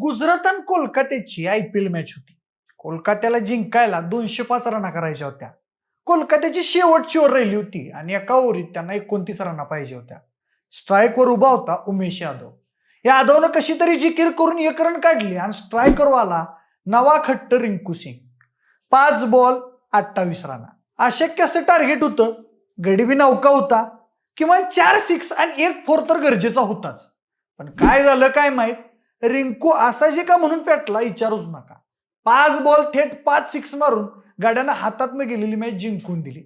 गुजरात आणि कोलकात्याची I P L match होती. कोलकात्याला जिंकायला दोनशे पाच रना करायच्या होत्या. कोलकात्याची शेवटची ओव्हर राहिली होती आणि एका ओव्हरीत त्यांना एकोणतीस रना पाहिजे होत्या. स्ट्राईकवर उभा होता उमेश यादव. यादवनं कशी तरी जिकीर करून एक रन काढली आणि स्ट्रायकर आला नवा खट्ट रिंकू सिंग. पाच बॉल अठ्ठावीस रना. अशक्य असं टार्गेट होतं. गडीबी नौका होता. किमान चार सिक्स आणि एक फोर तर गरजेचा होताच. पण काय झालं काय माहीत? रिंकू असायचे का म्हणून पेटला? विचारूच नका. पाच बॉल थेट पाच सिक्स मारून गाड्यानं हातातनं गेलेली मॅच जिंकून दिली.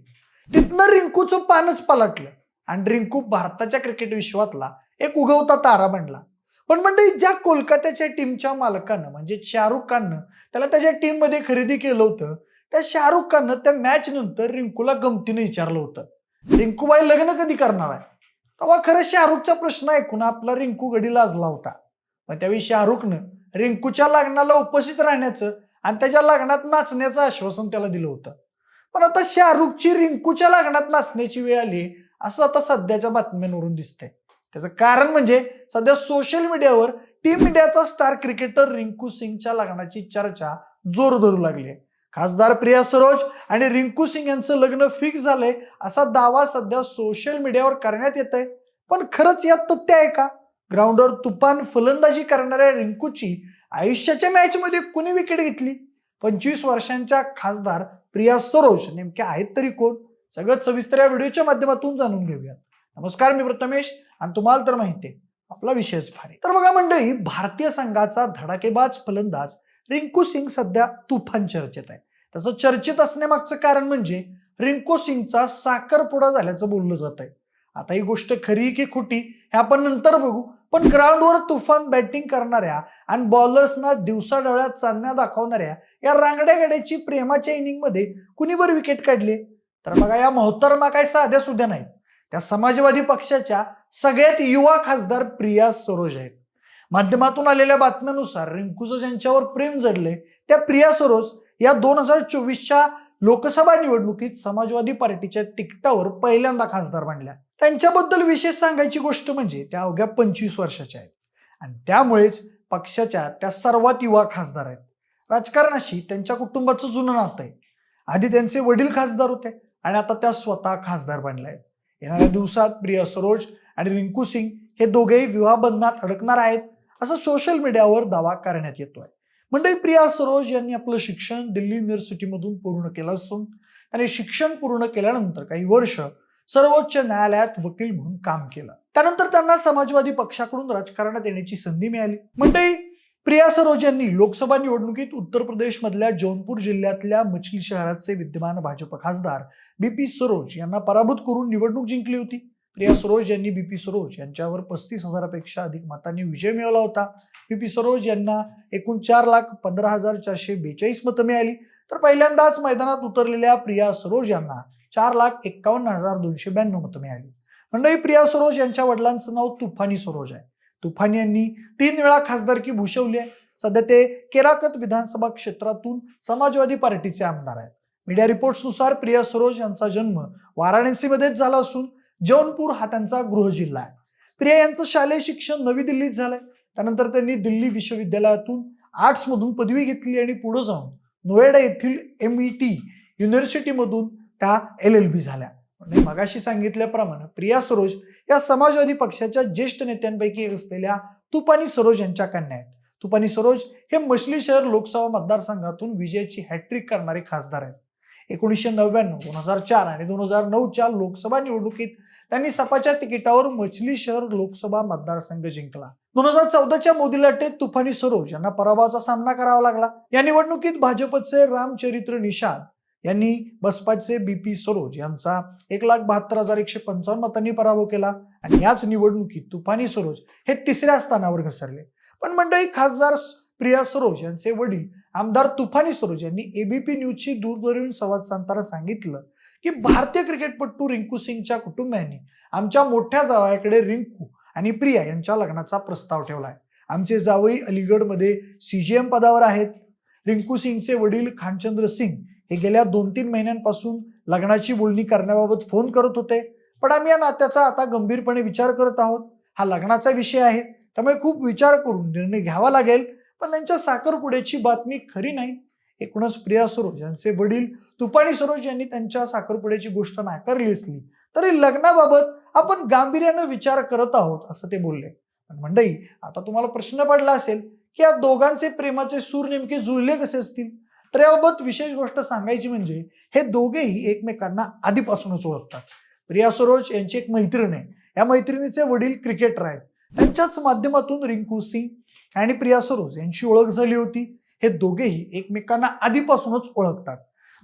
तिथनं रिंकूचं पानच पलटलं आणि रिंकू भारताच्या क्रिकेट विश्वातला एक उगवता तारा बनला. पण म्हणजे ज्या कोलकात्याच्या टीमच्या मालकानं म्हणजे शाहरुख खाननं त्याला त्याच्या टीममध्ये खरेदी केलं होतं त्या शाहरुख खाननं त्या मॅच नंतर रिंकूला गमतीनं विचारलं होतं. रिंकूबाई लग्न कधी करणार आहे? तेव्हा खरं शाहरुखचा प्रश्न ऐकून आपला रिंकू गडी लाजला होता. पण त्यावेळी शाहरुखनं रिंकूच्या लग्नाला उपस्थित राहण्याचं आणि त्याच्या लग्नात नाचण्याचं आश्वासन त्याला दिलं होतं. पण आता शाहरुखची रिंकूच्या लग्नात नाचण्याची वेळ आली असं आता सध्याच्या बातम्यांवरून दिसतंय. त्याचं कारण म्हणजे सध्या सोशल मीडियावर टीम इंडियाचा स्टार क्रिकेटर रिंकू सिंगच्या लग्नाची चर्चा जोर धरू लागली आहे. खासदार प्रिया सरोज आणि रिंकू सिंग यांचं लग्न फिक्स झालंय असा दावा सध्या सोशल मीडियावर करण्यात येत आहे पण खरंच यात तथ्य आहे का? ग्राउंडवर तुफान फलंदाजी करणाऱ्या रिंकूची आयुष्याच्या मॅचमध्ये कुणी विकेट घेतली? पंचवीस वर्षांच्या खासदार प्रिया सरोज नेमक्या आहेत तरी कोण? सगळं सविस्तर या व्हिडिओच्या माध्यमातून जाणून घेऊयात. नमस्कार मी प्रथमेश आणि तुम्हाला तर माहिती आहे आपला विषयच भारी. तर बघा मंडळी भारतीय संघाचा धडाकेबाज फलंदाज रिंकू सिंग सध्या तुफान चर्चेत आहे. त्याचं चर्चेत असण्यामागचं कारण म्हणजे रिंकू सिंगचा साखरपुडा झाल्याचं बोललं जात आहे आता ही गोष्ट खरी की खोटी हे आपण नंतर बघू. पण ग्राउंडवर तुफान बॅटिंग करणाऱ्या आणि बॉलर्सना दिवसा डोळ्यात चांदण्या दाखवणाऱ्या या रांगड्या गाड्याची प्रेमाच्या इनिंगमध्ये कुणी बरं विकेट काढली? तर बघा या मोहतरमा काय साध्या सुद्धा नाहीत. त्या समाजवादी पक्षाच्या सगळ्यात युवा खासदार प्रिया सरोज आहेत. माध्यमातून आलेल्या बातम्यानुसार रिंकूचं ज्यांच्यावर प्रेम जडले त्या प्रिया सरोज या दोन हजार चोवीसच्या लोकसभा निवडणुकीत समाजवादी पार्टीच्या तिकिटावर पहिल्यांदा खासदार बनल्या. त्यांच्याबद्दल विशेष सांगायची गोष्ट म्हणजे त्या अवघ्या पंचवीस वर्षाच्या आहेत. आणि त्यामुळेच पक्षाच्या त्या सर्वात युवा खासदार आहेत. राजकारणाशी त्यांच्या कुटुंबाचं जुनं नातं आहे. आधी त्यांचे वडील खासदार होते आणि आता त्या स्वतः खासदार बनल्या आहेत. येणाऱ्या दिवसात प्रिया सरोज आणि रिंकू सिंग हे दोघेही विवाहबंधनात अडकणार आहेत असं सोशल मीडियावर दावा करण्यात येतोय. म्हणजे प्रिया सरोज यांनी आपलं शिक्षण दिल्ली युनिव्हर्सिटीमधून पूर्ण केलं असून आणि शिक्षण पूर्ण केल्यानंतर काही वर्ष सर्वोच्च न्यायालयात वकील म्हणून काम केलं. त्यानंतर त्यांना समाजवादी पक्षाकडून राजकारणात येण्याची संधी मिळाली. म्हणजे प्रिया सरोज यांनी लोकसभा निवडणुकीत उत्तर प्रदेशमधल्या जौनपूर जिल्ह्यातल्या मछली शहराचे विद्यमान भाजप खासदार बीपी सरोज यांना पराभूत करून निवडणूक जिंकली होती. प्रिया सरोज यांनी बीपी सरोज यांच्यावर पस्तीस हजारापेक्षा अधिक मतांनी विजय मिळवला होता. बीपी सरोज यांना एकूण चार लाख पंधरा हजार चारशे बेचाळीस मतं मिळाली. तर पहिल्यांदाच मैदानात उतरलेल्या प्रिया सरोज यांना चार लाख एक्कावन्न हजार दोनशे ब्याण्णव मतं मिळाली. मंडळी प्रिया सरोज यांच्या वडिलांचं नाव तुफानी सरोज आहे. तुफानी यांनी तीन वेळा खासदारकी भूषवली आहे. सध्या ते केराकत विधानसभा क्षेत्रातून समाजवादी पार्टीचे आमदार आहेत. मीडिया रिपोर्ट्सनुसार प्रिया सरोज यांचा जन्म वाराणसीमध्येच झाला असून जौनपूर हा त्यांचा गृह जिल्हा आहे. प्रिया यांचं शालेय शिक्षण नवी दिल्लीत झालंय. त्यानंतर त्यांनी दिल्ली विश्वविद्यालयातून आर्ट्समधून पदवी घेतली आणि पुढे जाऊन नोएडा येथील एम ई टी युनिव्हर्सिटीमधून त्या एल एल बी झाल्या. म्हणजे मगाशी सांगितल्याप्रमाणे प्रिया सरोज या समाजवादी पक्षाच्या ज्येष्ठ नेत्यांपैकी एक असलेल्या तुपानी सरोज यांच्या कन्या आहेत. तुपानी सरोज हे मछली शहर लोकसभा मतदारसंघातून विजयाची हॅट्रिक करणारे खासदार आहेत. एकोणीसशे नव्याण्णव दोन हजार चार आणि दोन हजार नऊच्या लोकसभा निवडणुकीत त्यांनी सपाच्या तिकिटावर मछली शहर लोकसभा मतदारसंघ जिंकला. दोन हजार चौदाच्या मोदी लाटेत तुफानी सरोज यांना पराभवाचा सामना करावा लागला. या निवडणुकीत भाजपचे रामचरित्र निषाद यांनी बसपाचे बी पी सरोज यांचा एक लाख बहात्तर हजार एकशे पंचावन्न मतांनी पराभव केला आणि याच निवडणुकीत तुफानी सरोज हे तिसऱ्या स्थानावर घसरले. पण मंडळी खासदार प्रिया सरोज यांचे वडील आमदार तुफानी सरोज यांनी एबीपी न्यूजशी दूरध्वनीवरून संवाद साधताना सांगितलं की भारतीय क्रिकेटपटू रिंकू सिंगच्या कुटुंबियांनी आमच्या मोठ्या जावयाकडे रिंकू आणि प्रिया यांच्या लग्नाचा प्रस्ताव ठेवला आहे आमचे जावई अलीगडमध्ये सीजीएम पदावर आहेत. रिंकू सिंगचे वडील खानचंद्र सिंग हे गेल्या दोन तीन महिन्यांपासून लग्नाची बोलणी करण्याबाबत फोन करत होते. पण आम्ही या नात्याचा आता गंभीरपणे विचार करत आहोत. हा लग्नाचा विषय आहे. त्यामुळे खूप विचार करून निर्णय घ्यावा लागेल. पण त्यांच्या साखरपुड्याची बातमी खरी नाही. एकूणच प्रिया सरोज यांचे वडील तुपाणी सरोज यांनी त्यांच्या साखरपुड्याची गोष्ट नाकारली असली तरी लग्नाबाबत आपण गांभीर्यानं विचार करत आहोत असं ते बोलले. पण मंडई आता तुम्हाला प्रश्न पडला असेल की या दोघांचे प्रेमाचे सूर नेमके जुळले कसे असतील? तर याबाबत विशेष गोष्ट सांगायची म्हणजे हे दोघेही एकमेकांना आधीपासूनच ओळखतात. प्रिया सरोज यांची एक मैत्रीण आहे. या मैत्रिणीचे वडील क्रिकेटर आहेत. त्यांच्याच माध्यमातून रिंकू सिंग आणि प्रिया सरोज यांची ओळख झाली होती. हे दोघेही एकमेकांना आधीपासूनच ओळखतात.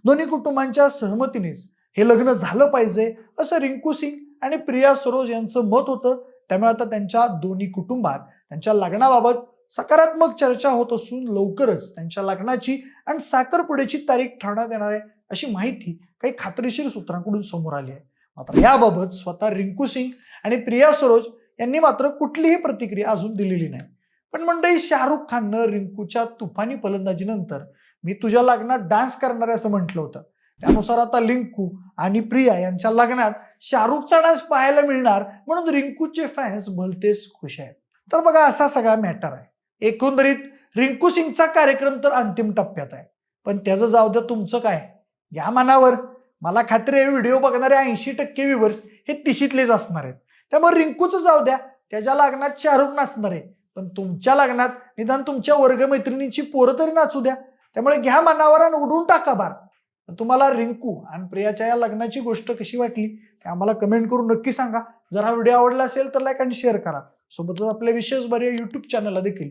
दोन्ही कुटुंबांच्या सहमतीनेच हे लग्न झालं पाहिजे असं रिंकू सिंग आणि प्रिया सरोज यांचं मत होतं. त्यामुळे आता त्यांच्या दोन्ही कुटुंबात त्यांच्या लग्नाबाबत सकारात्मक चर्चा होत असून लवकरच त्यांच्या लग्नाची आणि साखरपुड्याची तारीख ठरवण्यात येणार आहे अशी माहिती काही खात्रीशीर सूत्रांकडून समोर आली आहे. मात्र याबाबत स्वतः रिंकू सिंग आणि प्रिया सरोज यांनी मात्र कुठलीही प्रतिक्रिया अजून दिलेली नाही. पण मंडळी शाहरुख खाननं रिंकूच्या तुफानी फलंदाजीनंतर मी तुझ्या लग्नात डान्स करणार आहे असं म्हटलं होतं. त्यानुसार आता रिंकू आणि प्रिया यांच्या लग्नात शाहरुखचा डान्स पाहायला मिळणार म्हणून रिंकूचे फॅन्स भलतेच खुश आहेत. तर बघा असा सगळा मॅटर आहे. एकंदरीत रिंकू सिंगचा कार्यक्रम तर अंतिम टप्प्यात आहे. पण त्याचं जाऊ द्या तुमचं काय? या मनावर. मला खात्री आहे व्हिडिओ बघणारे ऐंशी टक्के व्ह्युअर्स हे तिशीतलेच असणार आहेत. त्यामुळे रिंकूचं जाऊ द्या त्याच्या लग्नात शाहरुख नाचणार आहे. पण तुमच्या लग्नात निदान तुमच्या वर्गमैत्रिणींची पोरं तरी नाचू द्या. त्यामुळे घ्या मनावर आणि उडून टाका बार. तुम्हाला रिंकू आणि प्रियाच्या या लग्नाची गोष्ट कशी वाटली ते आम्हाला कमेंट करून नक्की सांगा. जर हा व्हिडिओ आवडला असेल तर लाईक आणि शेअर करा. सोबतच आपल्या विशेष बरे युट्यूब चॅनलला देखील